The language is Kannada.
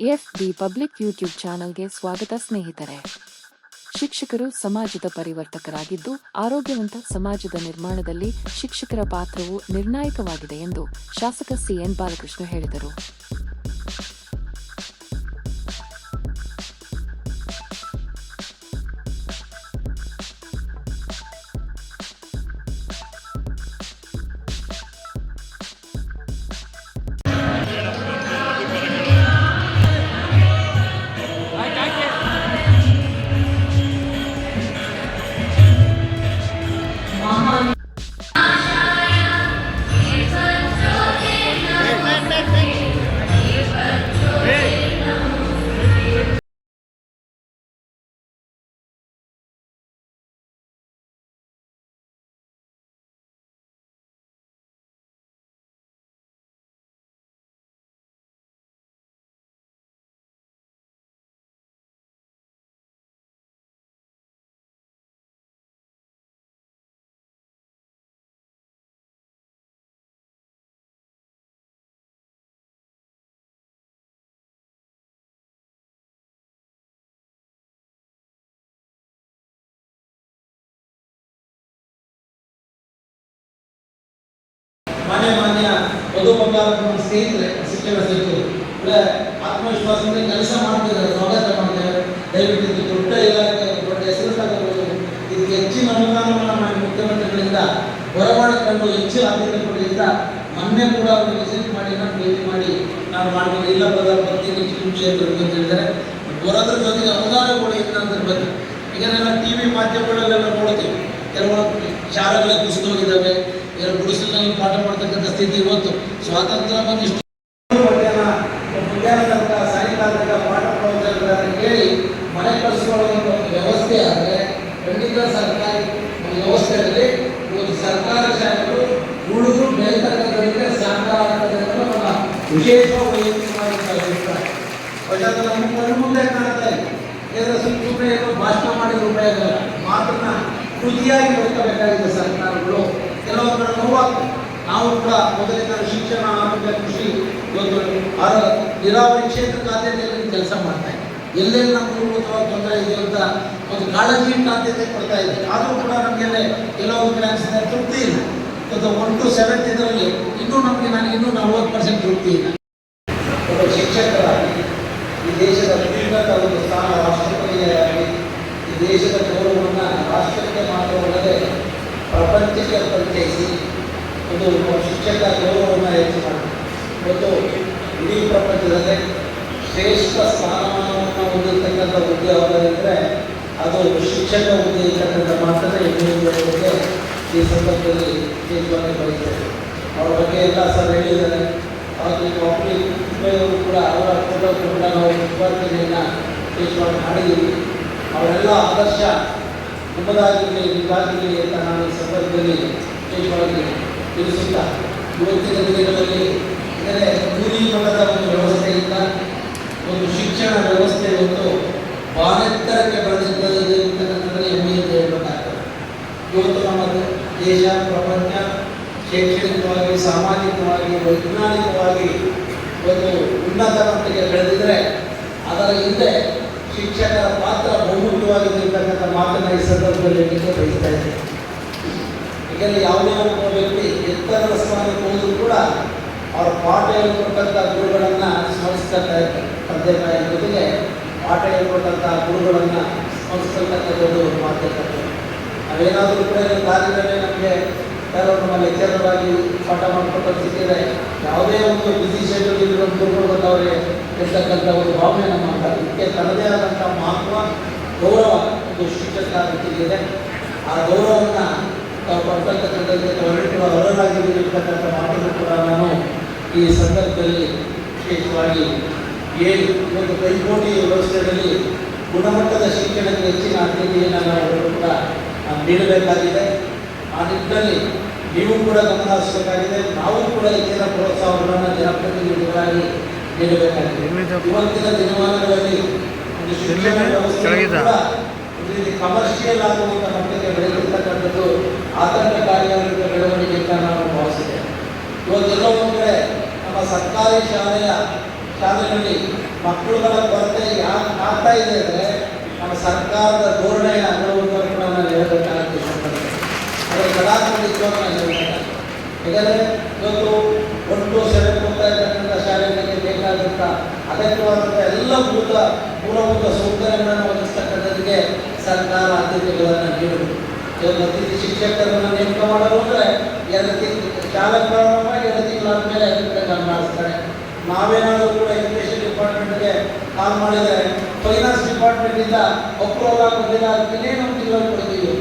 ಎಫ್ ಡಿ ಪಬ್ಲಿಕ್ ಯೂಟ್ಯೂಬ್ ಚಾನಲ್ಗೆ ಸ್ವಾಗತ ಸ್ನೇಹಿತರೆ. ಶಿಕ್ಷಕರು ಸಮಾಜದ ಪರಿವರ್ತಕರಾಗಿದ್ದು, ಆರೋಗ್ಯವಂತ ಸಮಾಜದ ನಿರ್ಮಾಣದಲ್ಲಿ ಶಿಕ್ಷಕರ ಪಾತ್ರವು ನಿರ್ಣಾಯಕವಾಗಿದೆ ಎಂದು ಶಾಸಕ ಸಿಎನ್ ಬಾಲಕೃಷ್ಣ ಹೇಳಿದರು. ಮಾನ್ಯ ಮಾನ್ಯ ವಧು ಬಂಗಾರ ನಮ್ಮ ಸ್ನೇಹಿತರೆ ಶಿಕ್ಷಣ ಸಚಿವರು ಆತ್ಮವಿಶ್ವಾಸದಿಂದ ಕೆಲಸ ಮಾಡ್ತಿದ್ದಾರೆ, ಸ್ವಾಗತ ಮಾಡ್ತಾರೆ ದಯವಿಟ್ಟು ದೊಡ್ಡ ಇಲಾಖೆ, ದೊಡ್ಡ ಹೆಸರು ತಗೋಬಹುದು ಇದಕ್ಕೆ ಹೆಚ್ಚಿನ ಅನುದಾನವನ್ನು ಮಾಡಿ ಮುಖ್ಯಮಂತ್ರಿಗಳಿಂದ ಹೊರಬಾಡಿಕೊಂಡು ಹೆಚ್ಚು ಆದ್ಯತೆ ಕೊಡಲಿಂದ ಮೊನ್ನೆ ಕೂಡ ಅವರು ವಿಸಿಟ್ ಮಾಡಿ, ನಾನು ಭೇಟಿ ಮಾಡಿ, ನಾನು ಮಾಡ್ಬೋದು ಇಲ್ಲ ಬದ ಇಷ್ಟು ಕ್ಷೇತ್ರಕ್ಕೆ ಅಂತ ಹೇಳಿದರೆ ಬರೋದ್ರ ಜೊತೆಗೆ ಅನುದಾನ ಕೂಡ ಇಲ್ಲ ಅಂತ ಬಗ್ಗೆ ಈಗ ನಾನು ಟಿ ವಿ ಮಾಧ್ಯಮಗಳಲ್ಲೆಲ್ಲ ನೋಡ್ತೀವಿ. ಕೆಲವೊಂದು ಶಾಲೆಗಳ ಕುಸಿದೋಗಿದ್ದಾವೆ. ಎರಡು ಗುಡಿಸಲಿನಲ್ಲಿ ಪಾಠ ಮಾಡ್ತಕ್ಕಂಥ ಸ್ಥಿತಿ ಇವತ್ತು. ಸ್ವಾತಂತ್ರ್ಯ ಬಂದು ಇಷ್ಟು ಮಧ್ಯಾಹ್ನ ಮಧ್ಯಾಹ್ನ ತನಕ ಸಾಯಂಕಾಲ ತನಕ ಪಾಠ ಪ್ರವಚನಗಳನ್ನು ಕೇಳಿ ಮನೆ ಕಳಿಸ್ಕೊಳ್ಳೋ ಒಂದು ವ್ಯವಸ್ಥೆ ಆದರೆ ಖಂಡಿತ ಸರ್ಕಾರಿ ಒಂದು ವ್ಯವಸ್ಥೆಯಲ್ಲಿ ಒಂದು ಸರ್ಕಾರ ಶಾಲೆಗಳು ಉಳಿದು ಬೆಳೀತಕ್ಕಂಥದಕ್ಕೆ ಸಹಕಾರ ನನ್ನ ವಿಶೇಷವಾಗಿ ಬಹುಶಃ ಅದು ನಮ್ಮ ಕಣ್ಣು ಮುಂದೆ ಕಾಣ್ತಾ ಸುಮ್ಮನೆ ಏನೋ ಭಾಷಣ ಮಾಡಿದ ಉಪಯೋಗ ಮಾತನ್ನ ಕೃತಿಯಾಗಿ ಬದುಕಬೇಕಾಗಿದೆ ಸರ್ಕಾರಗಳು. ಕೆಲವು ಕಡೆ ನೋವಾಗ್ತದೆ ನಾವು ಕೂಡ ಮೊದಲಿನ ಶಿಕ್ಷಣ ಆರೋಗ್ಯ ಕೃಷಿ ಆರ ನೀರಾವರಿ ಕ್ಷೇತ್ರ ಆದ್ಯತೆಯಲ್ಲಿ ಕೆಲಸ ಮಾಡ್ತಾ ಇದ್ದೀವಿ ಎಲ್ಲೆಲ್ಲಿ ನಮ್ಮ ಮೂಲಭೂತವಾಗಿ ತೊಂದರೆ ಇದೆ ಅಂತ ಒಂದು ಕಾಳಜಿ ಆದ್ಯತೆ ಕೊಡ್ತಾ ಇದೆ ಆದರೂ ಕೂಡ ನಮಗೆ ಕೆಲವೊಂದು ಕಡೆ ತೃಪ್ತಿ ಇಲ್ಲ. ಇವತ್ತು ಒನ್ ಟು ಸೆವೆಂತ್ ಇದರಲ್ಲಿ ಇನ್ನೂ ನಮಗೆ ನನಗೆ ಇನ್ನೂ ನಲ್ವತ್ತು ಪರ್ಸೆಂಟ್ ತೃಪ್ತಿ ಇಲ್ಲ. ಒಬ್ಬ ಶಿಕ್ಷಕರಾಗಿ ಈ ದೇಶದ ಅತ್ಯುನ್ನತ ಒಂದು ಸ್ಥಾನ ರಾಷ್ಟ್ರಪತಿಯಾಗಿ ಈ ದೇಶದ ಗೌರವವನ್ನು ರಾಷ್ಟ್ರಕ್ಕೆ ಮಾತ್ರವಲ್ಲದೆ ಪ್ರಪಂಚಕ್ಕೆ ಪರಿಚಯಿಸಿ ಒಂದು ಶಿಕ್ಷಕ ಗೌರವವನ್ನು ಹೆಚ್ಚು ಮಾಡಿ ಮತ್ತು ಇಡೀ ಪ್ರಪಂಚದಲ್ಲಿ ಶ್ರೇಷ್ಠ ಸ್ಥಾನಮಾನವನ್ನು ಹೊಂದಿರತಕ್ಕಂಥ ಹುದ್ದೆ ಯಾವುದಾದ್ರೆ ಅದು ಶಿಕ್ಷಕ ಹುದ್ದೆ ಇರ್ತಕ್ಕಂಥ ಮಾತ್ರ ಹೆಮ್ಮೆಯಿಂದ ಈ ಸಂದರ್ಭದಲ್ಲಿ ತೀರ್ಮಾನ ಬರುತ್ತೆ ಅವ್ರ ಬಗ್ಗೆ ಎಲ್ಲ ಸರ್ ಹೇಳಿದ್ದಾರೆ. ಹಾಗೂ ಒಬ್ಬರು ಕೂಡ ಅವರ ಫೋಟೋ ಕೂಡ ನಾವು ವಿದ್ಯಾರ್ಥಿಗಳನ್ನ ತೀರ್ಮಾನ ಮಾಡಿದ್ದೀವಿ. ಅವರೆಲ್ಲ ಆದರ್ಶ, ನಿಮ್ಮದಾಗಿರಲಿ ನಿಮಗಾಗಿರಲಿ ಅಂತ ನಾನು ಈ ಸಂದರ್ಭದಲ್ಲಿ ವಿಶೇಷವಾಗಿ ತಿಳಿಸುತ್ತಾ, ಇವತ್ತಿನ ದಿನಗಳಲ್ಲಿ ಅಂದರೆ ಕೂಲಿ ಮಟ್ಟದ ಒಂದು ವ್ಯವಸ್ಥೆಯಿಂದ ಒಂದು ಶಿಕ್ಷಣ ವ್ಯವಸ್ಥೆ ಒಂದು ಬಾಲೆತ್ತರಕ್ಕೆ ಬೆಳೆದಿರ್ತದೆ ಅಂತಕ್ಕಂಥದ್ರಲ್ಲಿ ಹೆಮ್ಮೆಯಿಂದ ಹೇಳಬೇಕಾಗ್ತದೆ. ಇವತ್ತು ನಮ್ಮ ದೇಶ ಪ್ರಪಂಚ ಶೈಕ್ಷಣಿಕವಾಗಿ, ಸಾಮಾಜಿಕವಾಗಿ, ವೈಜ್ಞಾನಿಕವಾಗಿ ಒಂದು ಉನ್ನತ ಮಟ್ಟಿಗೆ ಬೆಳೆದಿದ್ರೆ ಅದರ ಹಿಂದೆ ಶಿಕ್ಷಕರ ಪಾತ್ರ ಬಹುಮುಖ್ಯವಾಗಿದೆ ಅಂತಕ್ಕಂಥ ಮಾತನ್ನು ಈ ಸಂದರ್ಭದಲ್ಲಿ ಬಯಸ್ತಾ ಯಾವುದೇ ಒಬ್ಬ ವ್ಯಕ್ತಿ ಎತ್ತರದ ಸ್ಥಾನಕ್ಕೆ ಹೋದರೂ ಕೂಡ ಅವರ ಪಾಠ ಹೇಳ್ಕೊಟ್ಟಂಥ ಗುರುಗಳನ್ನು ಸ್ಮರಿಸ್ತಕ್ಕಂಥ ತಂದೆ ತಾಯಿ ಜೊತೆಗೆ ಪಾಠ ಹೇಳ್ಕೊಟ್ಟಂಥ ಗುರುಗಳನ್ನು ಸ್ಮರಿಸ್ತಕ್ಕಂಥದ್ದು ಮಾತುಕತೆ. ನಾವೇನಾದರೂ ಕೂಡ ಈ ದಾರಿಯಲ್ಲಿ ನಮಗೆ ಯಾರೋ ನಮ್ಮ ಲೆಕ್ಚರರಾಗಿ ಪಾಠ ಮಾಡಿಕೊಟ್ಟು ಸಿಕ್ಕಿದ್ರೆ ಯಾವುದೇ ಒಂದು ಬಿಸಿ ಶೆಡ್ಯೂಲ್ ಇರುವ ಗುರುಗಳು ಬಂದವರಿಗೆ ಇರ್ತಕ್ಕಂಥ ಒಂದು ಭಾವನೆ ನಮ್ಮ ಇದಕ್ಕೆ ತನ್ನದೇ ಆದಂಥ ಮಹತ್ವ, ಗೌರವ ಒಂದು ಶಿಕ್ಷಕ ಆ ಗೌರವವನ್ನು ತಾವು ಪಡ್ತಕ್ಕಂಥದ್ದಕ್ಕೆ ಹೊರಟಿರುವ ನೀಡಿರ್ತಕ್ಕಂಥ ಮಾತನ್ನು ಕೂಡ ನಾನು ಈ ಸಂದರ್ಭದಲ್ಲಿ ವಿಶೇಷವಾಗಿ ಹೇಳಿ ಇವತ್ತು ಕೈಕೋಟಿ ವ್ಯವಸ್ಥೆಯಲ್ಲಿ ಗುಣಮಟ್ಟದ ಶಿಕ್ಷಣಕ್ಕೆ ಹೆಚ್ಚಿನ ಆದ್ಯತೆಯನ್ನು ನಾವು ಕೂಡ ನೀಡಬೇಕಾಗಿದೆ. ಆ ನಿಟ್ಟಿನಲ್ಲಿ ನೀವು ಕೂಡ ಗಮನ ಹರಿಸಬೇಕಾಗಿದೆ. ನಾವು ಕೂಡ ಹೆಚ್ಚಿನ ಪ್ರೋತ್ಸಾಹಗಳನ್ನು ಜನಪ್ರತಿನಿಧಿಗಳಾಗಿ ನೀಡಬೇಕಾಗಿದೆ. ಇವತ್ತಿನ ದಿನಮಾನಗಳಲ್ಲಿ ಒಂದು ಶಿಕ್ಷಣ ವ್ಯವಸ್ಥೆ ಕೂಡ ಕಮರ್ಷಿಯಲ್ ಆಗುವಂಥ ಮಟ್ಟಕ್ಕೆ ಬೆಳೆದಿರ್ತಕ್ಕಂಥದ್ದು ಆತಂಕಕಾರಿಯಾದಂಥ ಬೆಳವಣಿಗೆ ಅಂತ ನಾನು ಭಾವಿಸಿದೆ ಇವತ್ತೆಲ್ಲೋ ಒಂದು ನಮ್ಮ ಸರ್ಕಾರಿ ಶಾಲೆಯ ಶಾಲೆಗಳಲ್ಲಿ ಮಕ್ಕಳುಗಳ ಕೊರತೆ ಯಾಕೆ ಆಗ್ತಾ ಇದೆ ಅಂದರೆ ನಮ್ಮ ಸರ್ಕಾರದ ಧೋರಣೆಯ ಅನುಭವ ಕೂಡ ನಾನು ಹೇಳಬೇಕಾಗುತ್ತೆ ಅದರ ಕಲಾತ್ಮಕವಾಗಿ ನಾನು ಹೇಳಬೇಕಾಗುತ್ತೆ. ಯಾಕಂದರೆ ಇವತ್ತು ಒಟ್ಟು ಸೆರೆ ಕೊಡ್ತಾ ಇರ್ತಕ್ಕಂಥ ಶಾಲೆಗಳಿಗೆ ಬೇಕಾದಂಥ ಅಗತ್ಯವಾದಂಥ ಎಲ್ಲ ಮೂಲ ಮೂಲಭೂತ ಸೌಕರ್ಯಗಳನ್ನು ಒದಗಿಸ್ತಕ್ಕಂಥದ್ದಕ್ಕೆ ಸರ್ಕಾರ ಆದ್ಯತೆಗಳನ್ನು ನೀಡುವುದು ಇವತ್ತು ಅತಿಥಿ ಶಿಕ್ಷಕರನ್ನು ನೇಮಕ ಮಾಡಲು ಅಂದರೆ ಎರಡು ತಿಂಗಳು ಶಾಲಾ ಪ್ರಾರಂಭ ಮಾಡಿ ಎರಡು ತಿಂಗಳಾದ್ಮೇಲೆ ಅದಕ್ಕೆ ಮಾಡಿಸ್ತಾರೆ. ನಾವೇನಾದರೂ ಕೂಡ ಎಜುಕೇಷನ್ ಡಿಪಾರ್ಟ್ಮೆಂಟ್ಗೆ ಕಾಲ್ ಮಾಡಿದರೆ ಫೈನಾನ್ಸ್ ಡಿಪಾರ್ಟ್ಮೆಂಟಿಂದ ಅಪ್ರೂವಲ್ ಬಂದಿಲ್ಲ ಅದಕ್ಕೆ ಇನ್ನೇನು ತಿಂಗಳು ಕೊಡ್ತೀವಿ?